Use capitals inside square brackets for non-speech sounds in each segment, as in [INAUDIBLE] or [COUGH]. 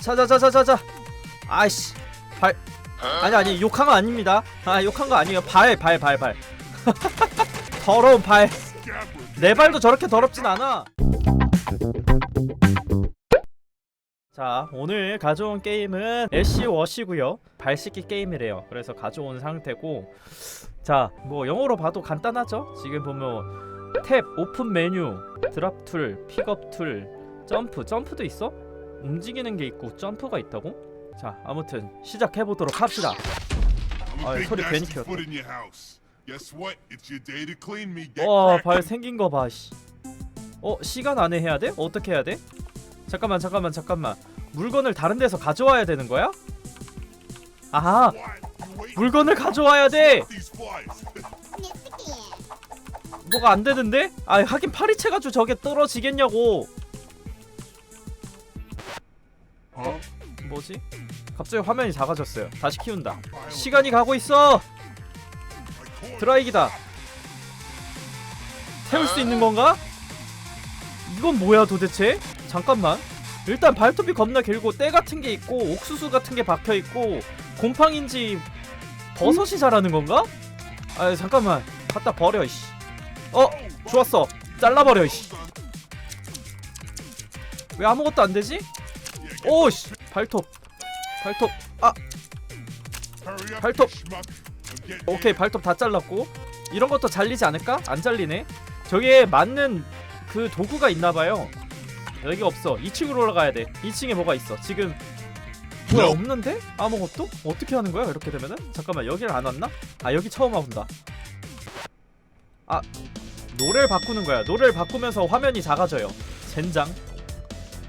자자자자자자. 아이씨. 발. 아니 아니 욕한 거 아닙니다. 아 욕한 거 아니에요. 발발 발 발. [LAUGHS] 더러운 발. 내 발도 저렇게 더럽진 않아. 자 오늘 가져온 게임은 애쉬 워시고요. 발 씻기 게임이래요. 그래서 가져온 상태고. 자 뭐 영어로 봐도 간단하죠? 지금 보면 탭 오픈 메뉴 드랍 툴 픽업 툴 점프. 점프도 있어? 움직이는 게 있고 점프가 있다고? 자 아무튼 시작해 보도록 합시다. 아, 소리 괜히 키웠다. foot in your house. Guess what? It's your day to clean me. Get 와, cracking. 발 생긴 거 봐. 씨. 어, 시간 안에 해야 돼? 어떻게 해야 돼? 잠깐만, 잠깐만, 잠깐만. 물건을 다른 데서 가져와야 되는 거야? wait. 물건을 가져와야 돼. [LAUGHS] 뭐가 안 되는데? 아, 하긴 파리 채 가지고 저게 떨어지겠냐고. Huh? 뭐지? 갑자기 화면이 작아졌어요. 다시 키운다. 시간이 가고 있어. 드라이기다. 태울 수 있는 건가? 이건 뭐야 도대체? 잠깐만. 일단 발톱이 겁나 길고 때 같은 게 있고 옥수수 같은 게 박혀 있고 곰팡인지 버섯이 자라는 건가? 아 잠깐만. 갖다 버려 이씨. 어 좋았어. 잘라버려 이씨. 왜 아무것도 안 되지? 오씨 발톱 발톱 아 발톱. 오케이 발톱 다 잘랐고 이런 것도 잘리지 않을까? 안 잘리네 저기에 맞는 그 도구가 있나봐요 여기 없어 2층으로 올라가야 돼 2층에 뭐가 있어 지금 뭐야. 없는데? 아무것도? 어떻게 하는 거야 이렇게 되면은? 잠깐만 여기를 안 왔나? 아 여기 처음 와본다 아 노래를 바꾸는 거야 노래를 바꾸면서 화면이 작아져요 젠장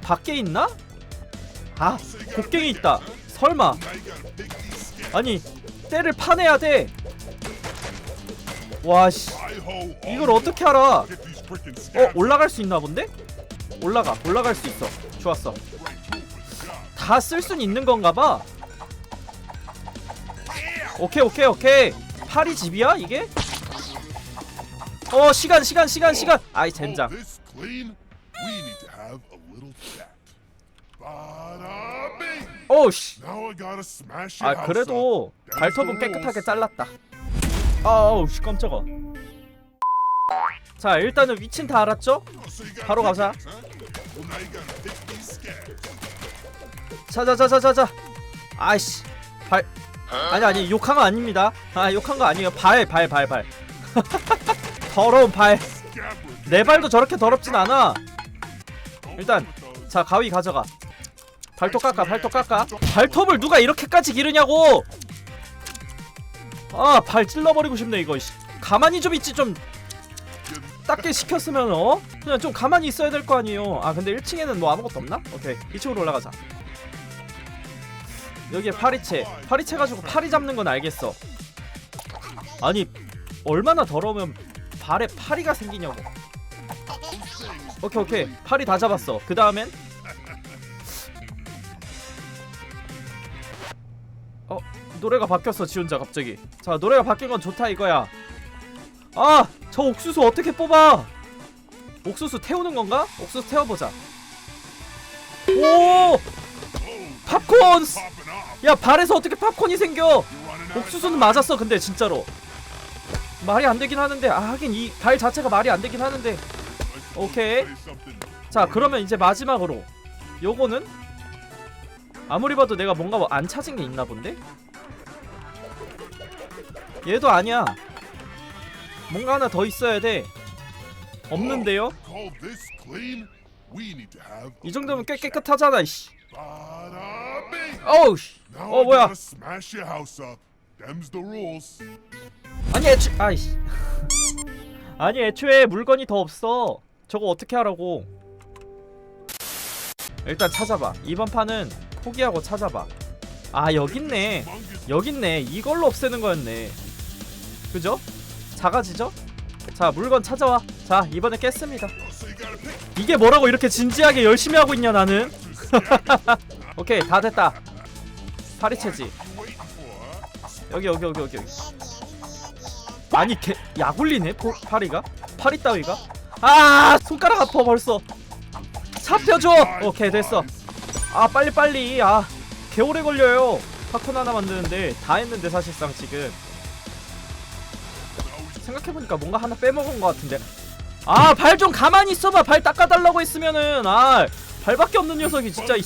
밖에 있나? 아 곡괭이 있다 설마. 아니 때를 파내야 돼. 와씨 이걸 어떻게 알아? 어 올라갈 수 있나 본데? 올라가 올라갈 수 있어. 좋았어. 다 쓸 순 있는 건가 봐. 오케이 오케이 오케이. 파리 집이야 이게? 어 시간 시간 시간 시간. 아이 젠장. 오씨. 아 그래도. 발톱은 깨끗하게 잘랐다. 아우 씨 깜짝아. 자 일단은 위치는 다 알았죠? Oh, 바로 가자. 자자자자자자 아이씨 발 아니 아니 욕한 거 아닙니다 아 욕한 거 아니에요 발 발 발 발 더러운 발 내 발도 저렇게 더럽진 않아. 일단. 자 가위 가져가 발톱 깎아 발톱 깎아. 발톱을 누가 이렇게까지 기르냐고! 아 발 찔러버리고 싶네 이거. 씨. 가만히 좀 있지 좀. 닦게 시켰으면 어? 그냥 좀 가만히 있어야 될 거 아니에요. 아 근데 1층에는 뭐 아무것도 없나? 오케이 2층으로 올라가자. 여기에 파리채. 파리채 가지고 파리 잡는 건 알겠어. 아니 얼마나 더러우면 발에 파리가 생기냐고. 오케이 오케이. 파리 다 잡았어. 그 다음엔 노래가 바뀌었어 지 혼자 갑자기. 자 노래가 바뀐 건 좋다 이거야. 아 저 옥수수 어떻게 뽑아? 옥수수 태우는 건가? 옥수수 태워보자. 오! 팝콘. 야 발에서 어떻게 팝콘이 생겨? 옥수수는. 맞았어 근데 진짜로. 말이 안 되긴 하는데 아 하긴 이 발 자체가 말이 안 되긴 하는데. 오케이. 자 그러면 이제 마지막으로. 요거는? 아무리 봐도 내가 뭔가 뭐안 찾은 게 있나 본데 얘도 아니야. 뭔가 하나 더 있어야 돼. 없는데요? Have 이 정도면 꽤 깨끗하잖아 이씨. 어우 씨. 어 뭐야. 아니 애초 아이씨. 아니 애초에 물건이 더 없어. 저거 어떻게 하라고? 일단 찾아봐. 이번 판은 포기하고 찾아봐. 아 여깄네. 여깄네. 이걸로 없애는 거였네 그죠? 작아지죠? 자 물건 찾아와. 자 이번에 깼습니다. 이게 뭐라고 이렇게 진지하게 열심히 하고 있냐 나는. [LAUGHS] 오케이 다 됐다. 파리채지? 여기 여기 여기 여기 아니 개 야굴리네 포, 파리가? 파리 따위가? 아 손가락 아파 벌써. 잡혀줘! 오케이 됐어. 아 빨리 빨리. 아 개오래 걸려요. 팝콘 하나 만드는데 다 했는데 사실상 지금 생각해보니까 뭔가 하나 빼먹은 것 같은데 아 발 좀 가만히 있어봐 발 닦아달라고 했으면은 아 발밖에 없는 녀석이 진짜 이-.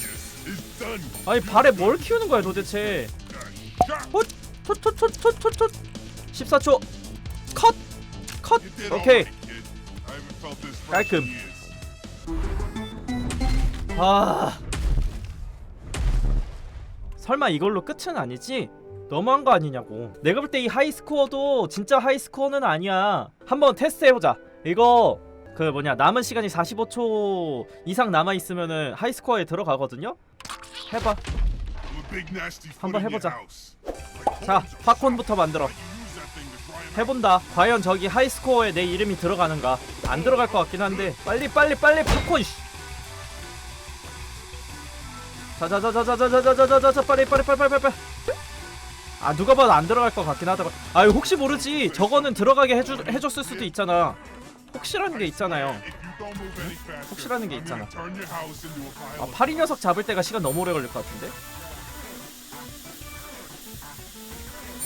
아니 발에 뭘 키우는 거야 도대체 헛헛헛헛헛헛 14초 컷! 컷! 오케이 깔끔. 아 설마 이걸로 끝은 아니지? 너무한 거 아니냐고 내가 볼 때 이 하이스코어도 진짜 하이스코어는 아니야 한번 테스트 해보자 이거 그 뭐냐 남은 시간이 45초 이상 남아있으면은 하이스코어에 들어가거든요? 해봐 한번 해보자. 자 팝콘부터 만들어. 해본다 과연 저기 하이스코어에 내 이름이 들어가는가 안 들어갈 것 같긴 한데 빨리 빨리 빨리 팝콘 씨. 자자자자자자자자자자자 빨리 빨리 빨리 빨리 빨리 아 누가 봐도 안 들어갈 것 같긴 하다가 아 혹시 모르지? 저거는 들어가게 해주, 해줬을 수도 있잖아. 혹시라는 게 있잖아요. 혹시라는 게 있잖아. 아 파리 녀석 잡을 때가 시간 너무 오래 걸릴 것 같은데?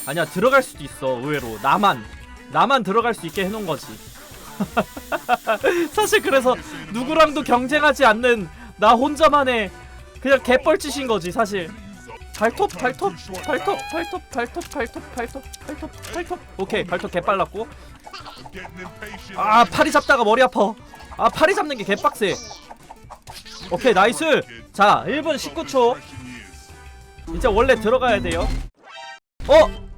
아니야 들어갈 수도 있어 의외로. 나만. 나만 들어갈 수 있게 해놓은 거지. [LAUGHS] 사실 그래서 누구랑도 경쟁하지 않는 나 혼자만의 그냥 개뻘짓인 거지 사실 발톱 발톱 발톱 발톱 발톱 발톱 발톱 발톱 발톱 오케이 발톱 개빨랐고. 아 팔이 잡다가 머리 아파 아 팔이 잡는 게 개빡세 오케이 나이스 자 1분 19초 Fresh in years. 이제 원래 들어가야 돼요 어?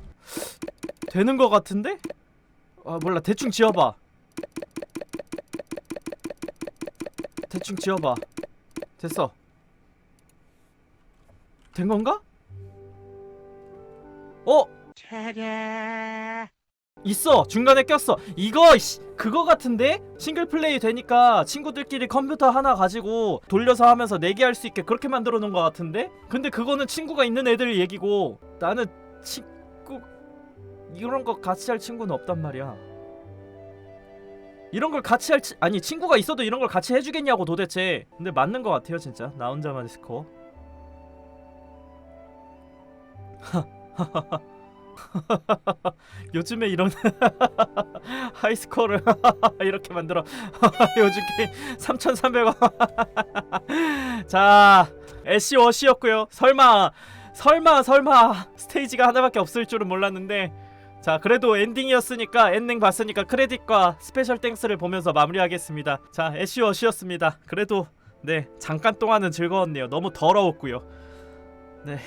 되는 거 같은데? 아 몰라 대충 지어봐 대충 지어봐 됐어 된 건가? 어? 있어. 중간에 꼈어. 이거 씨, 그거 같은데? 싱글 플레이 되니까 친구들끼리 컴퓨터 하나 가지고 돌려서 하면서 내기 할 수 있게 그렇게 만들어 놓은 거 같은데? 근데 그거는 친구가 있는 애들 얘기고 나는 친구 이런 거 같이 할 친구는 없단 말이야. 이런 걸 같이 할 치... 아니 친구가 있어도 이런 걸 같이 해주겠냐고 도대체. 근데 맞는 거 같아요 진짜. 나 혼자만의 스코어 [LAUGHS] 요즘에 이런 [LAUGHS] 하이스코어를 [LAUGHS] 이렇게 만들어. 요즘 게임 3,300원. 자 애쉬 워시였고요. 설마 설마 설마 스테이지가 하나밖에 없을 줄은 몰랐는데. 자 그래도 엔딩이었으니까 엔딩 봤으니까 크레딧과 스페셜 땡스를 보면서 마무리하겠습니다. 자 애쉬 워시였습니다. 그래도 네 잠깐 동안은 즐거웠네요. 너무 더러웠고요. 네